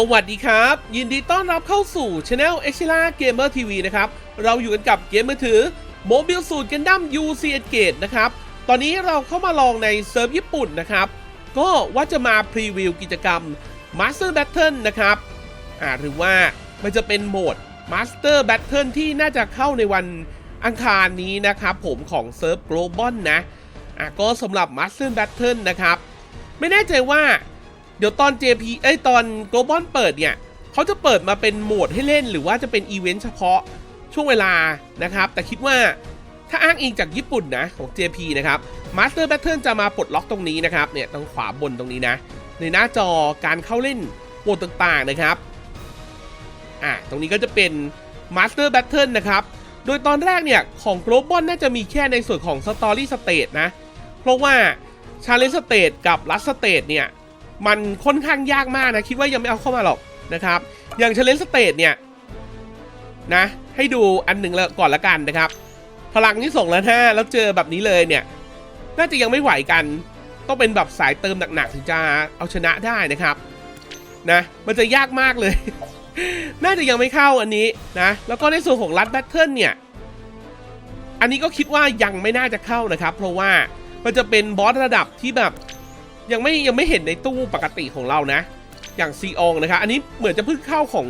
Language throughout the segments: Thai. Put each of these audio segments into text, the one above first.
สวัสดีครับ ยินดีต้อนรับเข้าสู่ช anel e x i l a Gamer TV นะครับ เราอยู่กันกับเกมมือถือ Mobile Suit Gundam UC Engage นะครับ ตอนนี้เราเข้ามาลองในเซิร์ฟญี่ปุ่นนะครับ ก็ว่าจะมาพรีวิวกิจกรรม Master Battle นะครับอ่าหรือว่ามันจะเป็นโหมด Master Battle ที่น่าจะเข้าในวันอังคารนี้นะครับ ผมของเซิร์ฟ Global นะอะก็สำหรับ Master Battle นะครับ ไม่แน่ใจว่า เดี๋ยวตอน JP เอ้ยตอน Global เปิดเนี่ยเขาจะเปิดมาเป็นโหมดให้เล่นหรือว่าจะเป็นอีเวนต์เฉพาะช่วงเวลานะครับ แต่คิดว่าถ้าอ้างอิงจากญี่ปุ่นนะของ JP นะครับ Master Battle จะมาปลดล็อกตรงนี้นะครับเนี่ยตรงขวาบนตรงนี้นะ ในหน้าจอการเข้าเล่นโหมดต่างๆนะครับอะตรงนี้ก็จะเป็น Master Battle นะครับ โดยตอนแรกเนี่ยของ Global น่าจะมีแค่ในส่วนของ Story Stage นะ เพราะว่า Challenge Stage กับ Last Stage เนี่ย มันค่อนข้างยากมากนะ คิดว่ายังไม่เอาเข้ามาหรอกนะครับ อย่าง Challenge Stage เนี่ยนะ ให้ดูอันหนึ่งแล้วก่อนละกันนะครับ พลังที่ส่งแล้วห้าแล้วเจอแบบนี้เลยเนี่ย น่าจะยังไม่ไหวกัน ต้องเป็นแบบสายเติมหนักๆถึงจะเอาชนะได้นะครับ นะ มันจะยากมากเลย น่าจะยังไม่เข้าอันนี้นะ แล้วก็ในส่วนของรัดแบทเทิลเนี่ย อันนี้ก็คิดว่ายังไม่น่าจะเข้านะครับ เพราะว่ามันจะเป็นบอสระดับที่แบบ ยังไม่ยังไม่เห็นในตู้ปกติของเรานะ อย่างซีองนะครับอันนี้เหมือนจะเพิ่งเข้าของ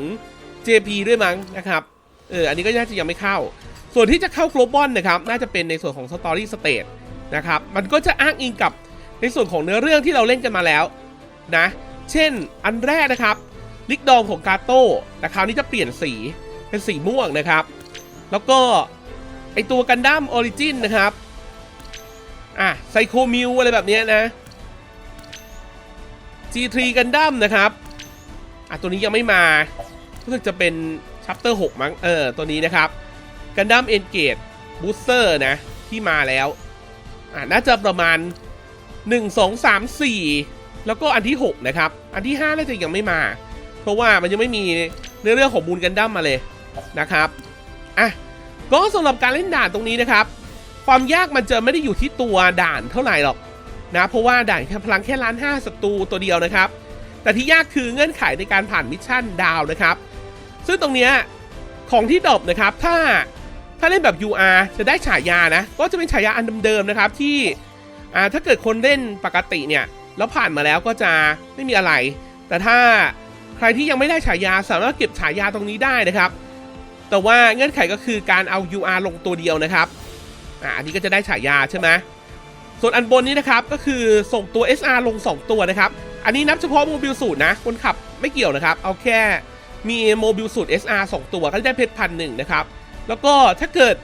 JP ด้วยมั้งนะครับเอออันนี้ก็น่าจะยังไม่เข้า ส่วนที่จะเข้า Global นะครับน่าจะเป็นในส่วนของ Story Stage นะครับมันก็จะอ้างอิงกับในส่วนของเนื้อเรื่องที่เราเล่นกันมาแล้วนะเช่นอันแรกนะครับลิกดองของกาโต้แต่คราวนี้จะเปลี่ยนสีเป็นสีม่วงนะครับ แล้วก็ไอตัวกันดั้มออริจินนะครับ อะไซโคมิวอะไรแบบนี้นะ G3 กันดั้มนะครับอะตัวนี้ยังไม่มารู้สึกจะเป็นชัปเตอร์6มั้งเออตัวนี้นะครับกันดั้มเอนเกตบูสเตอร์นะ ที่มาแล้วอะน่าจะประมาณ 1 2 3 4 แล้วก็อันที่ 6 นะครับ อันที่ 5 น่าจะยังไม่มา เพราะว่ามันยังไม่มีเนื้อเรื่องของมูลกันดั้มมาเลยนะครับอะก็สำหรับการเล่นด่านตรงนี้นะครับ ความยากมันจะไม่ได้อยู่ที่ตัวด่านเท่าไหร่หรอก นะเพราะว่าด่านแค่พลังแค่ล้านห้าศัตรูตัวเดียวนะครับ แต่ที่ยากคือเงื่อนไขในการผ่านมิชชั่นดาวนะครับ ซึ่งตรงเนี้ยของที่ดรอปนะครับถ้าถ้าเล่นแบบ UR จะได้ฉายานะ ก็จะเป็นฉายาอันเดิมๆนะครับที่ถ้าเกิดคนเล่นปกติเนี่ยแล้วผ่านมาแล้วก็จะไม่มีอะไร แต่ถ้าใครที่ยังไม่ได้ฉายาสามารถเก็บฉายาตรงนี้ได้นะครับ แต่ว่าเงื่อนไขก็คือการเอา UR ลงตัวเดียวนะครับอ่าอันนี้ก็จะได้ฉายาใช่ไหม ส่วนอันบนนี้นะครับก็คือส่งตัว SR ลง 2 ตัวนะครับ อันนี้นับเฉพาะโมบิลสูตรนะ คนขับไม่เกี่ยวนะครับ เอาแค่มีโมบิลสูตร SR 2 ตัวก็จะได้เพชรพันหนึ่งนะครับ แล้วก็ถ้าเกิด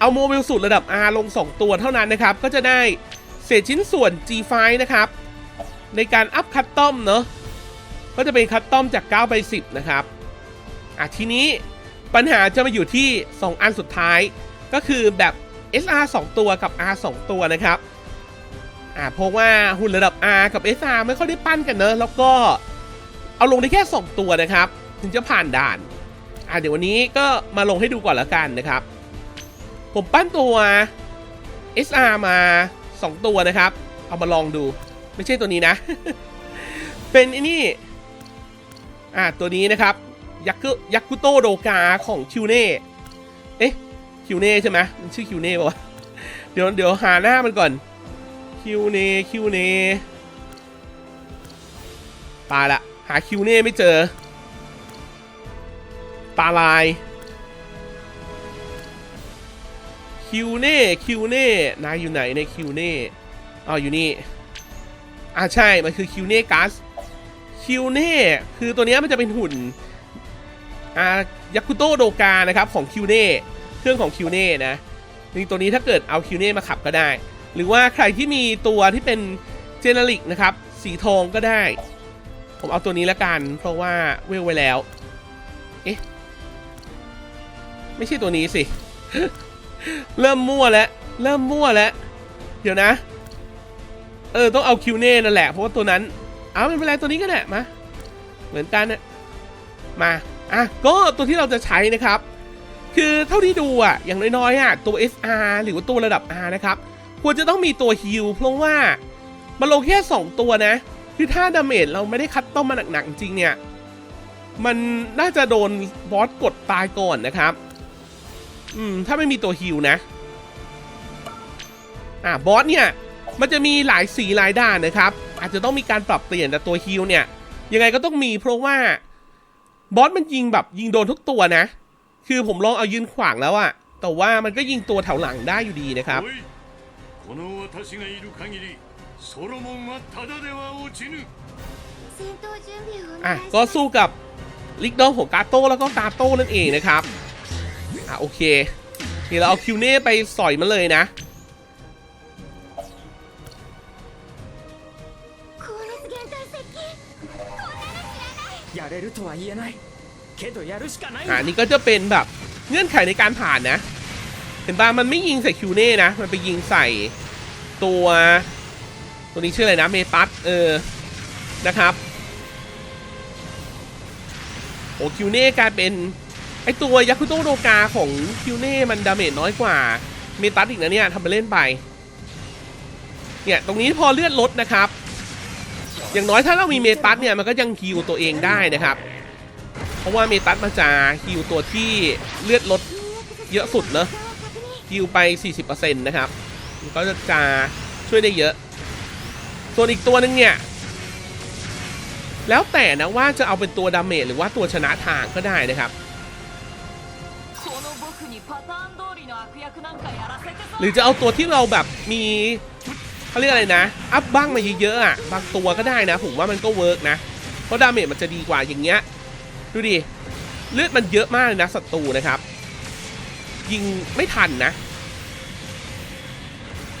เอาโมบิลสูตรระดับ R ลง 2 ตัวเท่านั้นนะครับ ก็จะได้เศษชิ้นส่วน G5 นะครับ ในการอัพคัตตอมเนาะก็จะเป็นคัตตอมจาก9ไป10 นะครับอะทีนี้ปัญหาจะมาอยู่ที่ 2 อันสุดท้าย ก็คือแบบ SR 2 ตัวกับ R 2 ตัวนะครับ อ่าเพราะว่าหุ่นระดับ R กับ SR ไม่ค่อยได้ปั้นกันเนอะแล้วก็เอาลงได้แค่ 2 ตัวนะครับ ถึงจะผ่านด่าน อ่าเดี๋ยววันนี้ก็มาลงให้ดูก่อนล้วกันนะครับ ผมปั้นตัว SR มา 2 ตัวนะครับ เอามาลองดูไม่ใช่ตัวนี้นะ เป็นไอ้นี่อ่าตัวนี้นะครับยักษ์ยักษ์โตโดกาของคิวเน่เอ๊ะคิวเน่ใช่ไหมมันชื่อคิวเน่ปะวะเดี๋ยวเดี๋ยวหาหน้ามันก่อน คิวเน่คิวเน่ตายละหาคิวเน่ไม่เจอ ตาลาย คิวเน่คิวเน่นายอยู่ไหนในคิวเน่อ๋ออยู่นี่อ่าใช่ มันคือคิวเน่กัสคิวเน่คือตัวนี้มันจะเป็นหุ่นอายักุโตโดกานะครับของคิวเน่เครื่องของคิวเน่นะนี่ตัวนี้ถ้าเกิดเอาคิวเน่มาขับก็ได้ หรือว่าใครที่มีตัวที่เป็นเจเนริกนะครับ สีทองก็ได้ ผมเอาตัวนี้ละกัน เพราะว่าเวลไว้แล้ว เอ๊ะ ไม่ใช่ตัวนี้สิ เริ่มมั่วแล้ว เริ่มมั่วแล้ว เดี๋ยวนะ เออ ต้องเอาคิวเน่นั่นแหละ เพราะว่าตัวนั้น เอาไม่เป็นไรตัวนี้ก็ได้มา เหมือนกันนะมา อะ ก็ตัวที่เราจะใช้นะครับ คือเท่าที่ดูอะ อย่างน้อยๆอะ ตัว SR หรือว่าตัวระดับ R นะครับ ควรจะต้องมีตัวฮิลเพราะว่ามันลงแค่2ตัวนะ คือถ้าดาเมจเราไม่ได้คัดต้อมมาหนักๆจริงเนี่ย มันน่าจะโดนบอสกดตายก่อนนะครับ อืม ถ้าไม่มีตัวฮิวนะ อ่าบอสเนี่ย มันจะมีหลายสีหลายด้านนะครับ อาจจะต้องมีการปรับเปลี่ยนแต่ตัวฮิวเนี่ย ยังไงก็ต้องมีเพราะว่าบอสมันยิงแบบยิงโดนทุกตัวนะ คือผมลองเอายืนขวางแล้วอะแต่ว่ามันก็ยิงตัวแถวหลังได้อยู่ดีนะครับ この私がいる限りソロモンはただでは落ちぬ戦闘準備をお อ่ะ 願いし ก็ ます สู้กับลิกดองของกาโต้แล้วก็กาโต้นั่นเองนะครับ อ่ะโอเคนี่เราเอาคิวเน่ไปสอยมันเลยนะ 高熱源体接近こんなの知らないやれるとは言えないけどやるしかないん อ่า だ นี่ก็จะเป็นแบบเงื่อนไขในการผ่านนะ เห็นป่ะมันไม่ยิงใส่คิวเน่นะ มันไปยิงใส่ตัว ตัวนี้ชื่ออะไรนะ เมตัสเออ นะครับ โอ้คิวเน่กลายเป็น ไอตัวยาคุโตโดกาของคิวเน่มันดาเมจน้อยกว่า เมตัสอีกนะเนี่ยทำไปเล่นไป เนี่ย ตรงนี้พอเลือดลดนะครับ อย่างน้อยถ้าเรามีเมตัสเนี่ย มันก็ยังฮิวตัวเองได้นะครับเพราะว่าเมตัสมันจะฮิวตัวที่เลือดลดเยอะสุดเนอะ ยิวไป 40%นะครับก็จะจะช่วยได้เยอะ ส่วนอีกตัวนึงเนี่ย แล้วแต่นะว่าจะเอาเป็นตัวดาเมจหรือว่าตัวชนะทางก็ได้นะครับ หรือจะเอาตัวที่เราแบบมีเขาเรียกอะไรนะ อัพบ้างมาเยอะๆอะบางตัวก็ได้นะ ผมว่ามันก็เวิร์กนะ เพราะดาเมจมันจะดีกว่าอย่างเงี้ย ดูดิ เลือดมันเยอะมากเลยนะศัตรูนะครับ ยิงไม่ทันนะ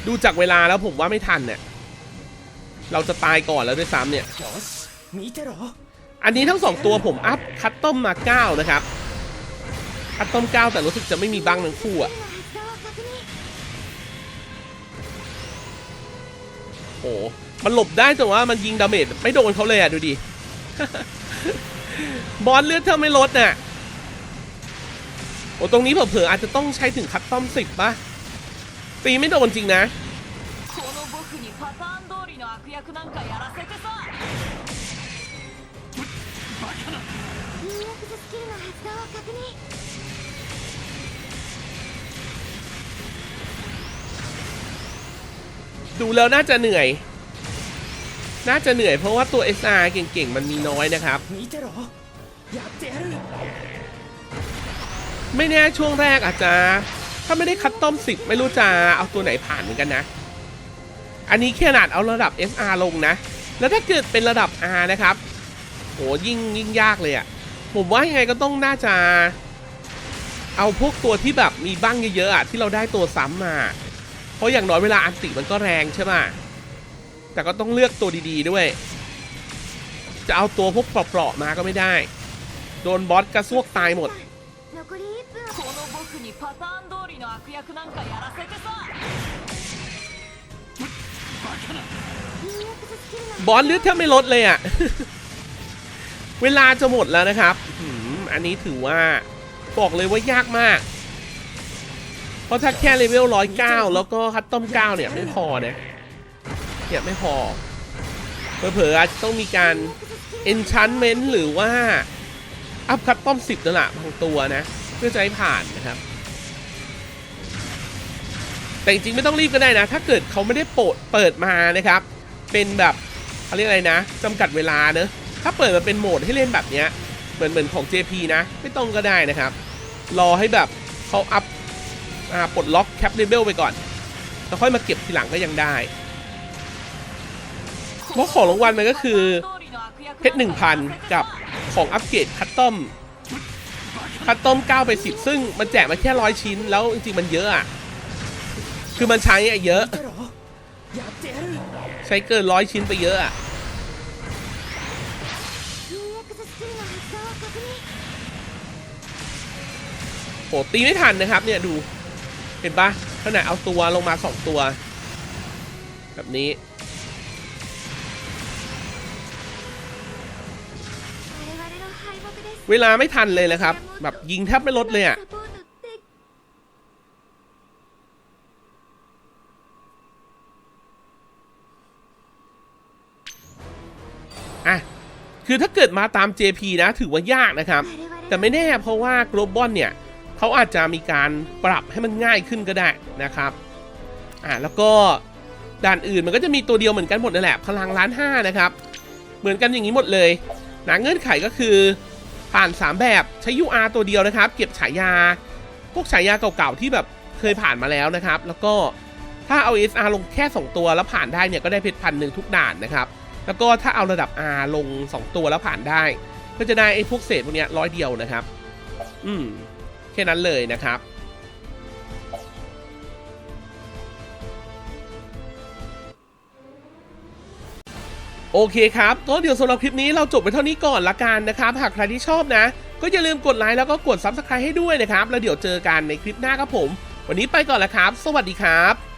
ดูจากเวลาแล้วผมว่าไม่ทันเนี่ย เราจะตายก่อนแล้วด้วยซ้ำเนี่ย อันนี้ทั้งสองตัวผมอัพคัตตอมมา 9 นะครับ คัตตอม 9 แต่รู้สึกจะไม่มีบังทั้งคู่อะโอ้มันหลบได้แต่ว่ามันยิงดาเมจไม่โดนเขาเลยอะดูดิ บอสเลือดเธอไม่ลดเน่ย โอ้ตรงนี้เผลอๆอาจจะต้องใช้ถึงคัดซ่อมสิบปะตีไม่โดนจริงนะดูแล้วน่าจะเหนื่อย น่าจะเหนื่อยเพราะว่าตัว SR เก่งๆ มันมีน้อยนะครับ ไม่แน่ช่วงแรกอาจจะ ถ้าไม่ได้คัดต้มสิบไม่รู้จะเอาตัวไหนผ่านเหมือนกันนะ อันนี้แค่ขนาดเอาระดับ SR ลงนะ แล้วถ้าเกิดเป็นระดับ R นะครับโหยิ่งยิ่งยากเลยอะ่ะ ผมว่ายังไงก็ต้องน่าจะ เอาพวกตัวที่แบบมีบ้างเยอะๆอะที่เราได้ตัวซ้ำมา เพราะอย่างน้อยเวลาอันติมันก็แรงใช่ไหมแต่ก็ต้องเลือกตัวดีๆด้วย จะเอาตัวพวกเปราะๆมาก็ไม่ได้ โดนบอสกระซวกตายหมด にパターン通りの悪役なんかやらせてさ入浴時スキルの บอสเลือดแทบไม่ลดเลยอะ่ ะ เวลาจะหมดแล้วนะครับหืมอันนี้ถือว่า บอกเลยว่ายากมาก เพราะถ้าแค่เลเวลร้อยเก้าแล้วก็คัตตอมเก้าเนี่ยไม่พอนะเนี่ยไม่พอ เผลอๆอาจจะต้องมีการ enchantment หรือว่า อัพคัตตอมสิบนั่นแหละบางตัวนะ เพื่อจะให้ผ่านนะครับ แต่จริงๆไม่ต้องรีบก็ได้นะ ถ้าเกิดเขาไม่ได้โปดเปิดมานะครับ เป็นแบบเขาเรียกอะไรนะจำกัดเวลาเนอะถ้าเปิดมาเป็นโหมดให้เล่นแบบเนี้ยเหมือนเหมือนของ JP นะ ไม่ต้องก็ได้นะครับ รอให้แบบเขาอัพอ่าปลดล็อกแคปเลเบลไปก่อน แล้วค่อยมาเก็บทีหลังก็ยังได้เพราะของรางวัลมันก็คือเพชรหนึ่งพันกับของอัปเกรดคัตตอมคัตตอม9ไป10 ซึ่งมันแจกมาแค่ร้อยชิ้น แล้วจริงๆมันเยอะอะ คือมันใช้เยอะ ใช้เกินร้อยชิ้นไปเยอะอะโหตีไม่ทันนะครับเนี่ยดู เห็นปะขนาดเอาตัวลงมาสองตัว แบบนี้เวลาไม่ทันเลยนะครับ แบบยิงแทบไม่ลดเลยอะ่ะ อะคือถ้าเกิดมาตาม JP นะถือว่ายากนะครับ แต่ไม่แน่เพราะว่า global เนี่ยเขาอาจจะมีการปรับให้มันง่ายขึ้นก็ได้นะครับอ่าแล้วก็ด่านอื่นมันก็จะมีตัวเดียวเหมือนกันหมดนั่นแหละพลังล้านห้านะครับ เหมือนกันอย่างนี้หมดเลยนะเงื่อนไขก็คือผ่าน 3 แบบใช้ UR ตัวเดียวนะครับ เก็บฉายา พวกฉายาเก่าๆที่แบบเคยผ่านมาแล้วนะครับ แล้วก็ถ้าเอา SR ลงแค่ 2 ตัวแล้วผ่านได้เนี่ยก็ได้เพชรพันหนึ่งทุกด่านนะครับ แล้วก็ถ้าเอาระดับ R ลง 2 ตัวแล้วผ่านได้ ก็จะได้ไอ้พวกเศษพวกเนี้ยร้อยเดียวนะครับ อืม แค่นั้นเลยนะครับโอเคครับ ก็เดี๋ยวสำหรับคลิปนี้เราจบไปเท่านี้ก่อนละกันนะครับ หากใครที่ชอบนะ ก็อย่าลืมกดไลค์แล้วก็กด Subscribe ให้ด้วยนะครับ แล้วเดี๋ยวเจอกันในคลิปหน้าครับผม วันนี้ไปก่อนล้วครับ สวัสดีครับ